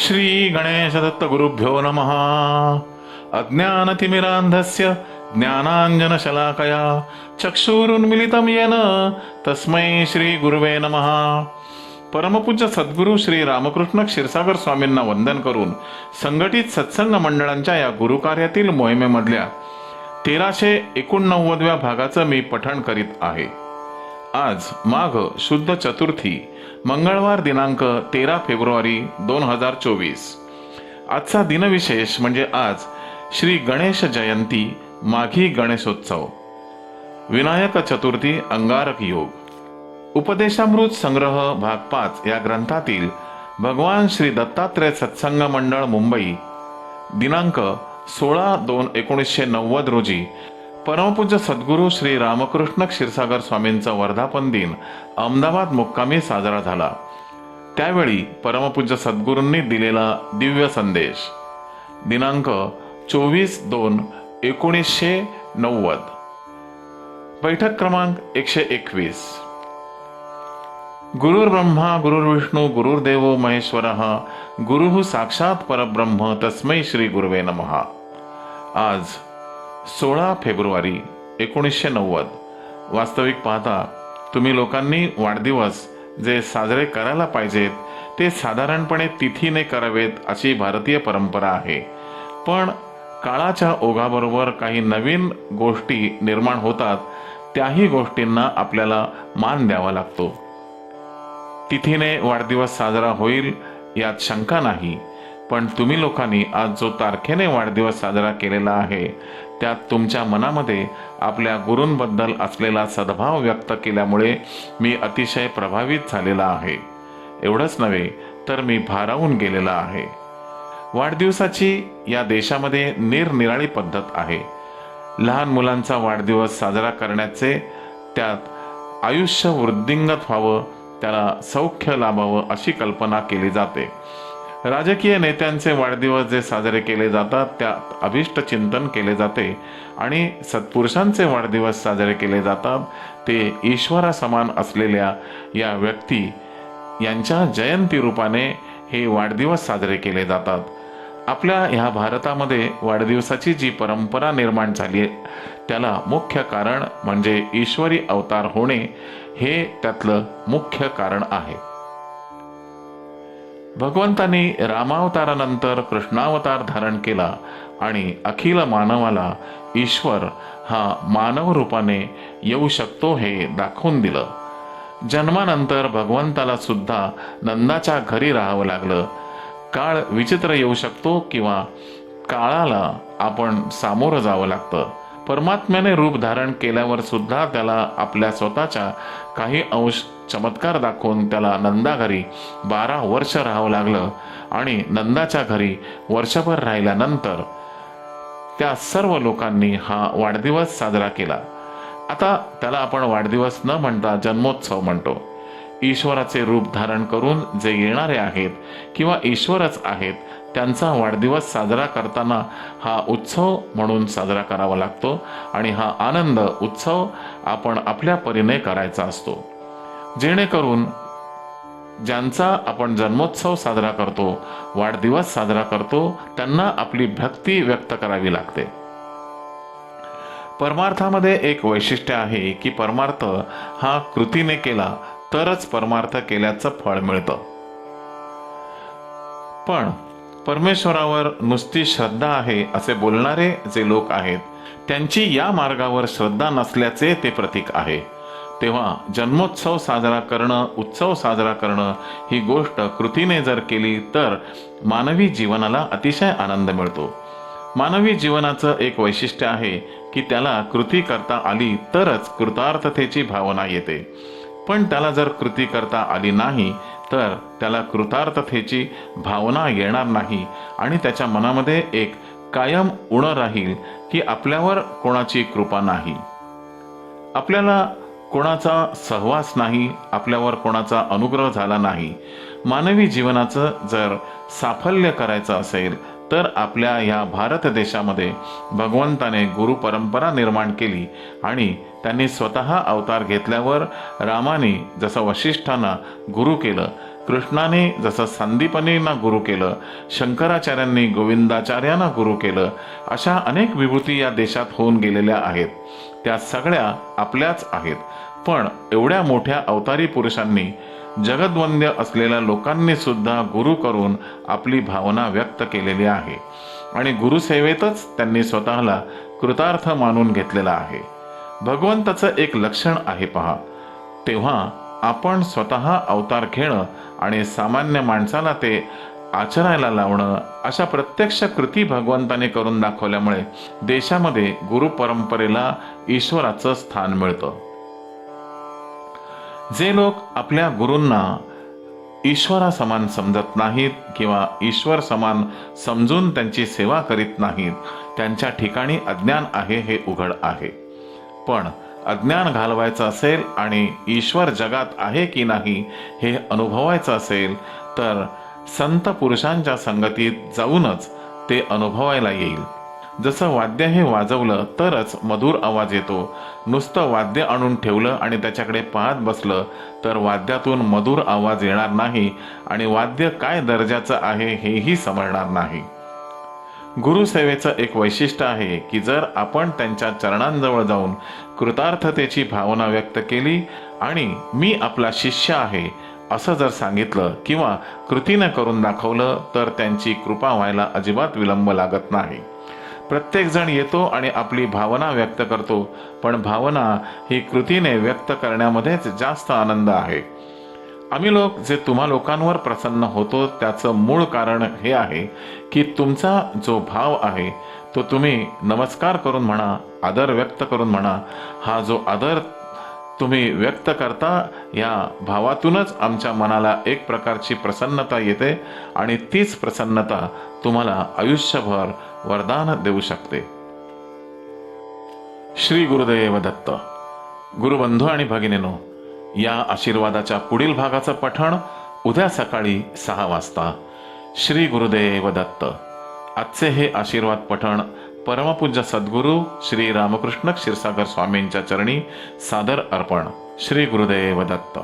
श्री गणेशदत्त गुरुभ्यो नमः। अज्ञानतिमिरान्धस्य ज्ञानाञ्जनशलाकया चक्षुरुन्मिलितं येन तस्मै श्री गुरुवे नमः। परमपूज्य सद्गुरू श्री रामकृष्ण क्षीरसागर स्वामींना वंदन करून संघटित सत्संग मंडळांच्या या गुरुकार्यातील मोहिमेमधल्या तेराशे एकोणनव्वदव्या भागाचं मी पठण करीत आहे. आज माघ शुद्ध चतुर्थी मंगळवार दिनांक तेरा फेब्रुवारी दोन हजार चोवीस. आजचा दिनविशेष म्हणजे आज श्री गणेश जयंती माघी गणेशोत्सव. विनायक चतुर्थी अंगारक योग. उपदेशामृत संग्रह भाग पाच या ग्रंथातील भगवान श्री दत्तात्रय सत्संग मंडळ मुंबई दिनांक सोळा दोन एकोणीसशे नव्वद रोजी परमपूज्य सद्गुरू श्री रामकृष्ण क्षीरसागर स्वामींचा वर्धापन दिन अहमदाबाद मुक्कामी साजरा झाला. त्यावेळी परमपूज्य सद्गुरूंनी दिलेला दिव्य संदेश. दिनांक चोवीस दोन एकोणीसशे नव्वद. बैठक क्रमांक एकशे एकवीस. गुरुर्ब्रह्मा गुरुर्विष्णू गुरुर्देवो महेश्वर गुरु साक्षात परब्रह्म तस्मै श्री गुरुवे नमः. आज सोळा फेब्रुवारी एकोणीसशे नव्वद. वास्तविक पाहता तुम्ही लोकांनी वाढदिवस जे साजरे करायला पाहिजेत ते साधारणपणे तिथीने करावेत अशी भारतीय परंपरा आहे. पण काळाच्या ओघाबरोबर काही नवीन गोष्टी निर्माण होतात त्याही गोष्टींना आपल्याला मान द्यावा लागतो. तिथीने वाढदिवस साजरा होईल यात शंका नाही पण तुम्ही लोकांनी आज जो तारखेने वाढदिवस साजरा केलेला आहे त्यात तुमच्या मनामध्ये आपल्या गुरूंबद्दल असलेला सद्भाव व्यक्त केल्यामुळे मी अतिशय प्रभावित झालेला आहे. एवढंच नव्हे तर मी भारावून गेलेला आहे. वाढदिवसाची या देशामध्ये निरनिराळी पद्धत आहे. लहान मुलांचा वाढदिवस साजरा करण्याचे त्यात आयुष्य वृद्धिंगत व्हावं त्याला सौख्य लाभावं अशी कल्पना केली जाते. राजकीय नेत्यांचे वाढदिवस जे साजरे केले जातात त्यात अभिष्ट चिंतन केले जाते आणि सत्पुरुषांचे वाढदिवस साजरे केले जातात. ते ईश्वरासमान असलेल्या या व्यक्ती यांच्या जयंती रूपाने हे वाढदिवस साजरे केले जातात. आपल्या ह्या भारतामध्ये वाढदिवसाची जी परंपरा निर्माण झाली त्याला मुख्य कारण म्हणजे ईश्वरी अवतार होणे हे त्यातलं मुख्य कारण आहे. भगवंतांनी रामावतारानंतर कृष्णावतार धारण केला आणि अखिल मानवाला ईश्वर हा मानव रूपाने येऊ शकतो हे दाखवून दिलं. जन्मानंतर भगवंताला सुद्धा नंदाच्या घरी राहावं लागलं. काळ विचित्र येऊ शकतो किंवा काळाला आपण सामोरं जावं लागतं. परमात्म्याने रूप धारण केल्यावर सुद्धा त्याला आपल्या स्वतःच्या काही अंश चमत्कार दाखवून त्याला नंदा घरी बारा वर्ष राहावं लागलं आणि नंदाच्या घरी वर्षभर राहिल्यानंतर त्या सर्व लोकांनी हा वाढदिवस साजरा केला. आता त्याला आपण वाढदिवस न म्हणता जन्मोत्सव म्हणतो. ईश्वराचे रूप धारण करून जे येणारे आहेत किंवा ईश्वरच आहेत त्यांचा वाढदिवस साजरा करताना हा उत्सव म्हणून साजरा करावा लागतो आणि हा आनंद उत्सव आपण आपल्या परीने करायचा असतो. जेणेकरून ज्यांचा आपण जन्मोत्सव साजरा करतो वाढदिवस साजरा करतो त्यांना आपली भक्ती व्यक्त करावी लागते. परमार्थामध्ये एक वैशिष्ट्य आहे की परमार्थ हा कृतीने केला तरच परमार्थ केल्याचं फळ मिळतं. पण परमेश्वरावर नुसती श्रद्धा आहे असे बोलणारे जे लोक आहेत त्यांची या मार्गावर श्रद्धा नसल्याचे ते प्रतीक आहे. तेव्हा जन्मोत्सव साजरा करणं उत्सव साजरा करणं ही गोष्ट कृतीने जर केली तर मानवी जीवनाला अतिशय आनंद मिळतो. मानवी जीवनाचं एक वैशिष्ट्य आहे की त्याला कृती करता आली तरच कृतार्थतेची भावना येते. पण त्याला जर कृती करता आली नाही तर त्याला कृतार्थतेची भावना येणार नाही आणि त्याच्या मनामध्ये एक कायम उणं राहील की आपल्यावर कोणाची कृपा नाही. आपल्याला कोणाचा सहवास नाही आपल्यावर कोणाचा अनुग्रह झाला नाही. मानवी जीवनाचं जर साफल्य करायचं असेल तर आपल्या ह्या भारत देशामध्ये भगवंताने गुरु परंपरा निर्माण केली आणि त्यांनी स्वतः अवतार घेतल्यावर रामाने जसं वशिष्ठांना गुरु केलं कृष्णाने जसं संदीपनींना गुरु केलं शंकराचार्यांनी गोविंदाचार्यांना गुरु केलं अशा अनेक विभूती या देशात होऊन गेलेल्या आहेत. त्या सगळ्या आपल्याच आहेत. पण एवढ्या मोठ्या अवतारी पुरुषांनी जगद्वंद्य असलेल्या लोकांनी सुद्धा गुरु करून आपली भावना व्यक्त केलेली आहे. आणि गुरुसेवेतच त्यांनी स्वतःला कृतार्थ मानून घेतलेला आहे. भगवंताचं एक लक्षण आहे पहा. तेव्हा आपण स्वतः अवतार घेणं आणि सामान्य माणसाला ते आचरायला लावणं अशा प्रत्यक्ष कृती भगवंताने करून दाखवल्यामुळे देशामध्ये गुरु परंपरेला ईश्वराचं स्थान मिळतं. जे लोक आपल्या गुरूंना ईश्वरा समान समजत नाहीत किंवा ईश्वर समान समजून त्यांची सेवा करीत नाहीत त्यांच्या ठिकाणी अज्ञान आहे हे उघड आहे. पण अज्ञान घालवायचं असेल आणि ईश्वर जगात आहे की नाही हे अनुभवायचं असेल तर संत पुरुषांच्या संगतीत जाऊनच ते अनुभवायला येईल. जसं वाद्य हे वाजवलं तरच मधुर आवाज येतो. नुसतं वाद्य आणून ठेवलं आणि त्याच्याकडे पाहत बसलं तर वाद्यातून मधुर आवाज येणार नाही आणि वाद्य काय दर्जाचं आहे हेही समजणार नाही. गुरुसेवेचं एक वैशिष्ट्य आहे की जर आपण त्यांच्या चरणांजवळ जाऊन कृतार्थतेची भावना व्यक्त केली आणि मी आपला शिष्य आहे असं जर सांगितलं किंवा कृतीनं करून दाखवलं तर त्यांची कृपा व्हायला अजिबात विलंब लागत नाही. प्रत्येकजण येतो आणि आपली भावना व्यक्त करतो पण भावना ही कृतीने व्यक्त करण्यामध्येच जास्त आनंद आहे. आम्ही लोक जे तुम्हा लोकांवर प्रसन्न होतो त्याचं मूळ कारण हे आहे की तुमचा जो भाव आहे तो तुम्ही नमस्कार करून म्हणा आदर व्यक्त करून म्हणा हा जो आदर तुम्ही व्यक्त करता या भावातूनच आमच्या मनाला एक प्रकारची प्रसन्नता येते आणि तीच प्रसन्नता तुम्हाला आयुष्यभर वरदान देऊ शकते. श्री गुरुदेव दत्त. गुरुबंधू आणि भगिनीनो या आशीर्वादाच्या पुढील भागाचं पठण उद्या सकाळी सहा वाजता. श्री गुरुदेव दत्त. आजचे हे आशीर्वाद पठण परमपूज्य सद्गुरू श्री रामकृष्ण क्षीरसागर स्वामींच्या चरणी सादर अर्पण. श्री गुरुदेव दत्त.